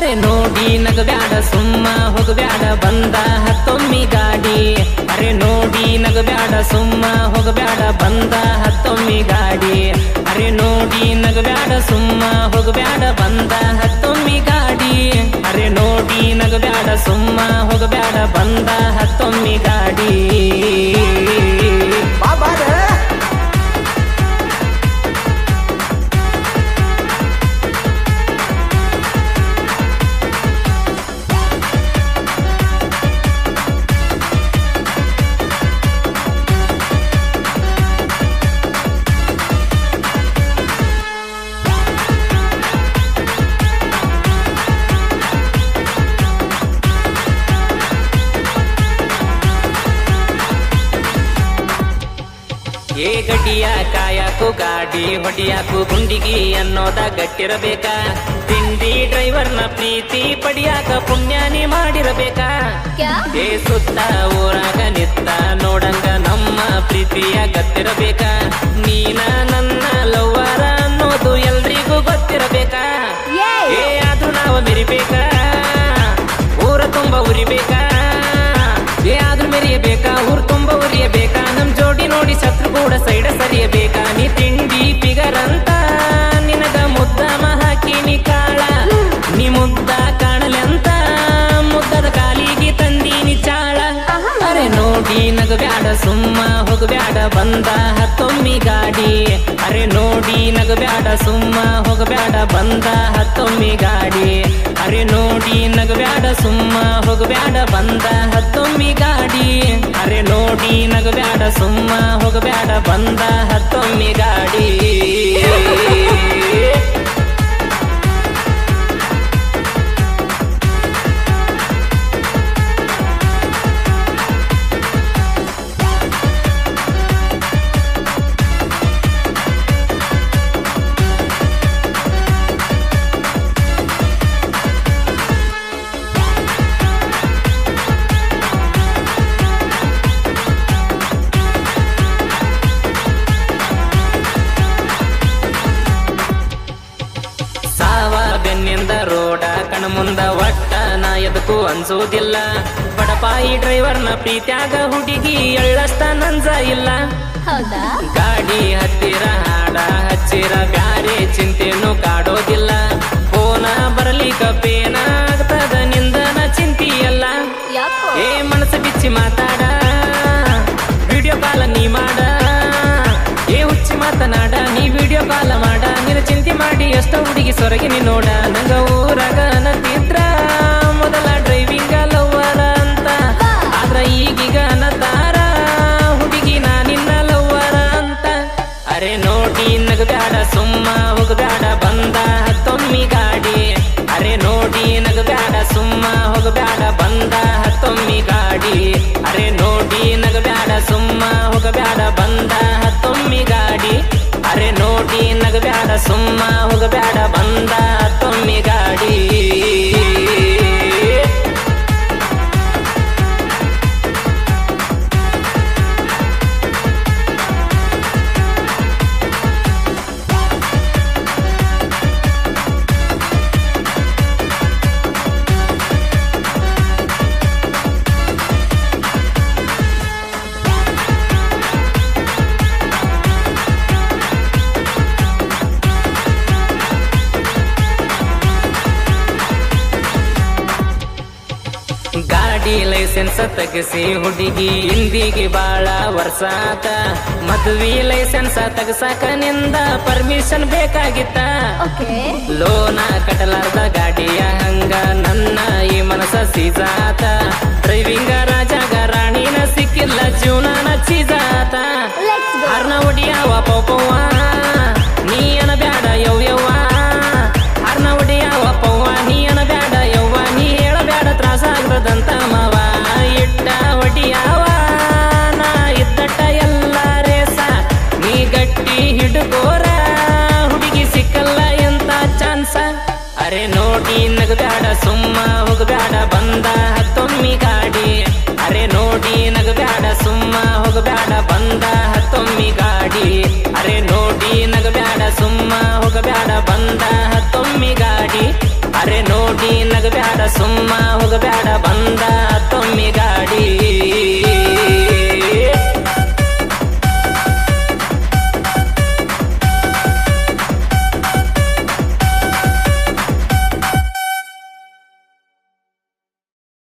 ಅರೆ ನೋಡಿ ನಗಬ್ಯಾಡ ಸುಮ್ಮ ಹೋಗಬ್ಯಾಡ ಬಂದ ಹತ್ತೊಮ್ಮಿ ಗಾಡಿ. ಅರೆ ನೋಡಿ ನಗಬ್ಯಾಡ ಸುಮ್ಮ ಹೋಗಬ್ಯಾಡ ಬಂದ ಹತ್ತೊಮ್ಮಿ ಗಾಡಿ. ಅರೆ ನೋಡಿ ನಗಬ್ಯಾಡ ಸುಮ್ಮ ಹೋಗಬ್ಯಾಡ ಬಂದ ಹತ್ತೊಮ್ಮಿ ಗಾಡಿ. ಅರೆ ನೋಡಿ ನಗಬ್ಯಾಡ ಸುಮ್ಮ ಹೋಗಬ್ಯಾಡ ಬಂದ ಏ ಗಡ್ಡಿಯ ಕಾಯಕು ಗಾಡಿ ಹೊಡಿಯಾಕು ಗುಂಡಿಗಿ ಅನ್ನೋದ ಗಟ್ಟಿರಬೇಕಾ. ತಿಂಡಿ ಡ್ರೈವರ್ನ ಪ್ರೀತಿ ಪಡಿಯಾಕ ಪುಣ್ಯಾನಿ ಮಾಡಿರಬೇಕಾ. ಏ ಸುತ್ತ ಊರಾಗ ನಿತ್ತ ನೋಡಂಗ ನಮ್ಮ ಪ್ರೀತಿಯ ಗತ್ತಿರಬೇಕಾ. ನೀನ ನನ್ನ ಲವ್ವರ ಅನ್ನೋದು ಎಲ್ರಿಗೂ ಗೊತ್ತಿರಬೇಕಾ. ಏ ಅದು ಆದ್ರೂ ನಾವು ಮೆರಿಬೇಕಾ. ಊರ ತುಂಬ ಉರಿಬೇಕಾ. ಏ ಆದ್ರೂ ಮೆರಿಯಬೇಕಾ ಊರ್ ತುಂಬ ಉರಿಯಬೇಕಾ. ಕೂಡ ಸೈಡ ಸರಿಯಬೇಕಾ. ನೀ ತಿಂಡಿ ಪಿಗರಂತ ನಿನಗ ಮುದ್ದ ಮಹಾಕಿನಿ ಕಾಳ. ನೀ ಮುದ್ದ ಕಾಣಲೆ ಅಂತ ಮುದ್ದದ ಕಾಲಿಗೆ ತಂದೀನಿ ಚಾಳ. ಅರೆ ನೋಡಿ, ನಗಬ್ಯಾಡ ಸುಮ್ಮ, ಹೋಗಬ್ಯಾಡ ಬಂದ ಹತ್ತೊಮ್ಮಿ ಗಾಡಿ. ಅರೆ ನೋಡಿ, ನಗಬ್ಯಾಡ ಸುಮ್ಮ, ಹೋಗಬ್ಯಾಡ ಬಂದ ಹತ್ತೊಮ್ಮಿ ಗಾಡಿ. ಅರೆ ನೋಡಿ, ನಗಬ್ಯಾಡ ಸುಮ್ಮ, ಹೋಗಬ್ಯಾಡ ಬಂದ ಹತ್ತೊಮ್ಮಿ ಗಾಡಿ. ನೋಡಿ ನಗಬ್ಯಾಡ ಸುಮ್ಮ ಹೋಗಬ್ಯಾಡ ಬಂದ ಹತ್ತೊಮ್ಮೆ ಗಾಡಿ. ಮುಂದ ಒಟ್ಟ ನಾ ಎದಕ್ಕೂ ಅನ್ಸೋದಿಲ್ಲ. ಬಡಪಾಯಿ ಡ್ರೈವರ್ನ ಪ್ರೀತ್ಯಾಗ ಹುಡುಗಿ ಎಳ್ಳಷ್ಟ ನಂಜ ಇಲ್ಲ. ಗಾಡಿ ಹತ್ತಿರ ಹಾಡ ಹಚ್ಚಿರ ಬ್ಯಾರೆ ಚಿಂತೆನು ಕಾಡೋದಿಲ್ಲ. ಫೋನ ಬರಲಿ ಕಪೇನ ಆಗ್ತದ ನಿಂದನ ಚಿಂತಿಯಲ್ಲ. ಏ ಮನಸ್ಸು ಬಿಚ್ಚಿ ಮಾತಾಡ. ವಿಡಿಯೋ ಕಾಲ ನೀ ಮಾಡ. ಏ ಹುಚ್ಚಿ ಮಾತನಾಡ. ನೀ ವಿಡಿಯೋ ಕಾಲ ಮಾಡ. ನಿನ್ನ ಚಿಂತೆ ಮಾಡಿ ಎಷ್ಟೋ ಹುಡುಗಿ ಸೊರಗಿ ನೀ ನೋಡ. ನಂಗ ಸುಮ್ಮ ಹೋಗಬ್ಯಾಡ ಬಂದ ಹತ್ತೊಮ್ಮಿ ಗಾಡಿ. ಅರೆ ನೋಡಿ ನಗಬ್ಯಾಡ ಸುಮ್ಮ ಹೋಗಬ್ಯಾಡ ಬಂದ ಹತ್ತೊಮ್ಮಿ ಗಾಡಿ. ಅರೆ ನೋಡಿ ನಗಬ್ಯಾಡ ಸುಮ್ಮ ಹೋಗಬ್ಯಾಡ ಬಂದ ಹತ್ತೊಮ್ಮಿ ಗಾಡಿ. ಅರೆ ನೋಡಿ ನಗಬ್ಯಾಡ ಸುಮ್ಮ ಹೋಗಬ್ಯಾಡ ಬಂದ ಗಾಡಿ ಲೈಸೆನ್ಸ್ ತಗಸಿ ಹುಡುಗಿ ಹಿಂದಿಗೆ ಬಾಳ ವರ್ಸಾತ. ಮದುವೆ ಲೈಸೆನ್ಸ್ ತಗಸಾಕ ನಿಂದ ಪರ್ಮಿಷನ್ ಬೇಕಾಗಿತ್ತ. ಲೋನ ಕಟ್ಟಲಾರ್ದ ಗಾಡಿಯ ಹಂಗ ನನ್ನ ಈ ಮನಸ ಸೀಜಾತ ಡ್ರೈವಿಂಗ ರಾಜಾಗ ರಾಣಿನ ಸಿಕ್ಕಿಲ್ಲ ಜೀವನ ಚೀಜಾತ ಅರ್ನ ಒಡಿಯಾವ ಹರ್ನ ಅರೆ ನೋಡಿ ನಗಬ್ಯಾಡ ಸುಮ್ಮ ಹೋಗಬ್ಯಾಡ ಬಂದ ಹತ್ತೊಮ್ಮಿ ಗಾಡಿ. ಅರೆ ನೋಡಿ ನಗಬ್ಯಾಡ ಸುಮ್ಮ ಹೋಗಬ್ಯಾಡ ಬಂದ ಹತ್ತೊಮ್ಮಿ ಗಾಡಿ. ಅರೆ ನೋಡಿ ನಗಬ್ಯಾಡ ಸುಮ್ಮ ಹೋಗಬ್ಯಾಡ ಬಂದ ಹತ್ತೊಮ್ಮಿ ಗಾಡಿ. ಅರೆ ನೋಡಿ ನಗಬ್ಯಾಡ ಸುಮ್ಮ ಹೋಗಬ್ಯಾಡ ಬಂದ